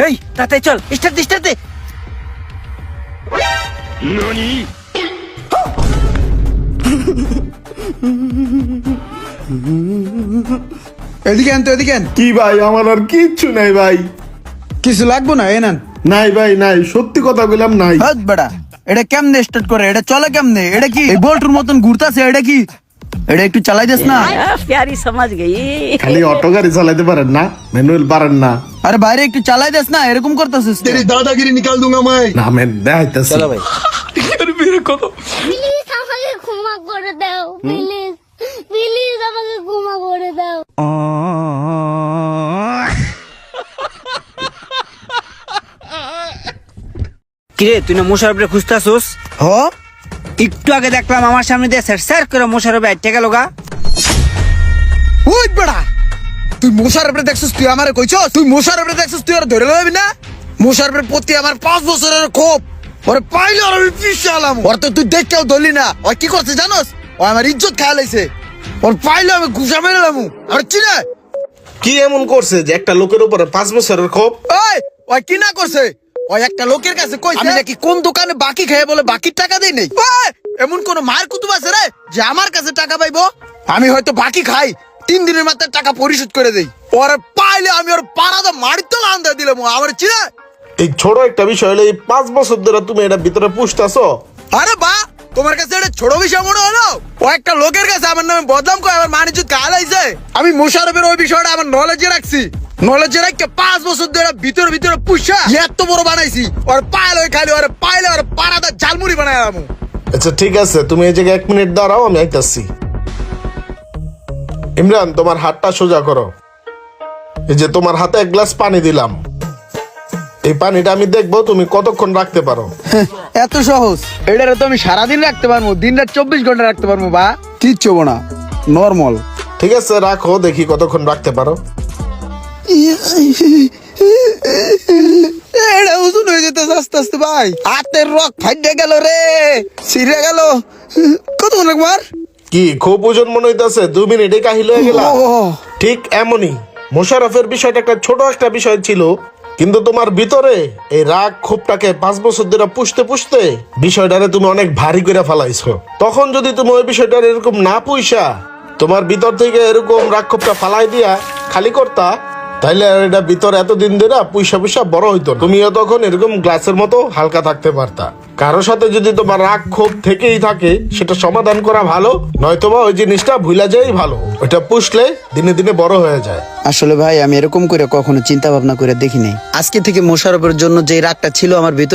হেই তাড়াতাড়ি চল start they start দে। এদিকে আন তো এদিকে আন। কি ভাই আমার আর কিচ্ছু নাই ভাই। কিছু লাগবো না এ নেন। নাই ভাই নাই সত্যি কথা বললাম নাই। হাত বেড়া এটা কেমনে স্টার্ট করে এটা চলে কেমনে? এটা কি এই বল্টুর মতন ঘুরতাছে এটা কি? এটা একটু চালাই দিস না? প্যারি সমাজ গেই। খালি অটো গাড়ি পারেন না ম্যানুয়াল পারেন না। আরে বাইরে একটু চালাই না এরকম করতেছিস তেরি দাদাগিরি নিকাল দুঙ্গা মাই। না মেন চলো ভাই। আরে প্লিজ আমাকে ক্ষমা করে দাও প্লিজ প্লিজ আমাকে ক্ষমা করে দাও। কিরে তুই না মুশারফ রে খুঁজতাছস? হ্যাঁ? একটু আগে দেখলাম আমার সামনে দিয়ে স্যার স্যার করে মোশারফে আটকে গেল গা। ওই বেড়া তুই মোশারফরে দেখছিস তুই আমারে কইছস? তুই মোশারফরে দেখছিস তুই আর ধরে লবি না? মোশারফের প্রতি আমার পাঁচ বছরের ক্ষোভ। ওরে পাইলে আর আমি পিছালাম ওর তো তুই দেখকেও ধরলি না। ওই কি করছে জানোস? ও আমার ইজ্জত খায় লাইছে। ওর পাইলে আমি ঘুষা মেরে লামু। আর চিনে কি এমন করছে যে একটা লোকের উপরে পাঁচ বছরের ক্ষোভ? ওই ওই কি না করছে? ওই একটা লোকের কাছে কইছে আমি নাকি কোন দোকানে বাকি খেয়ে বলে বাকির টাকা দেই নেই? এমন কোন মার কুতুব আছে রে যে আমার কাছে টাকা পাইবো? আমি হয়তো বাকি খাই তিন দিনের মাথায় টাকা পরিশোধ করে দেই। ওরে পাইলে আমি ওর পাড়াতে মারিতে আন্দা দিলাম আমার চিনে এই ছোট একটা বিষয় হলো এই পাঁচ বছর ধরে তুমি এটা ভিতরে পুষতেছো। আরে বা তোমার কাছে এটা ছোট বিষয় মনে হলো? ও একটা লোকের কাছে আমার নামে বদনাম করে আমার মানিজ্য কালাইছে আমি মুশারফের ওই বিষয়টা আমার নলেজে রাখছি। নলেজে পাঁচ বছর ধরে ভিতরে ভিতরে পুষা। এত বড় বানাইছি। ওর পাইলে ওই খালি ওর পাইলে ওর পাড়াতে ঝালমুড়ি বানাইলাম আচ্ছা ঠিক আছে তুমি এই জায়গায় এক মিনিট দাঁড়াও আমি আইতাছি। ইমরান তোমার হাতটা সোজা করো। এই যে তোমার হাতে এক গ্লাস পানি দিলাম। এই পানিটা আমি দেখব তুমি কতক্ষণ রাখতে পারো? এত সহজ। এটারে তো আমি সারাদিন রাখতে পারব দিন রাত চব্বিশ ঘণ্টা রাখতে পারব বা? কিচ্ছু না নর্মাল ঠিক আছে রাখো দেখি কতক্ষণ রাখতে পারো। এটা ওজন হয়ে যেতে আস্তে আস্তে ভাই। হাতের রক ফাইটে গেল রে ছিঁড়ে গেল। কত একবার কি খুব ওজন মনে হইতাছে দু মিনিটে কাহিল হয়ে গেল। ঠিক এমনই। মোশারফের বিষয়টা একটা ছোট একটা বিষয় ছিল কিন্তু তোমার ভিতরে এই রাগ ক্ষোভটাকে পাঁচ বছর ধরে পুষতে পুষতে বিষয়টারে তুমি অনেক ভারী করে ফেলাইছো। তখন যদি তুমি ওই বিষয়টার এরকম না পুইসা তোমার ভিতর থেকে এরকম রাগ ক্ষোভটা ফালাই দিয়া খালি করতা তাইলে এটা ভিতর এতদিন ধরে পয়সা পয়সা বড় হইতো। তুমিও তখন এরকম গ্লাসের মতো হালকা থাকতে পারতা। কারোর সাথে যদি তোমার রাগ ক্ষোভ থেকেই থাকে, সেটা সমাধান করা ভালো, নয়তোবা ওই জিনিসটা ভুলা যাই ভালো। ওটা পুষলে দিনে দিনে বড় হয়ে যায়। আসলে ভাই, আমি এরকম করে কখনো চিন্তা ভাবনা করে দেখিনি আজকে থেকে মোশারফের জন্য যে রাগটা ছিল আমার ভিতরে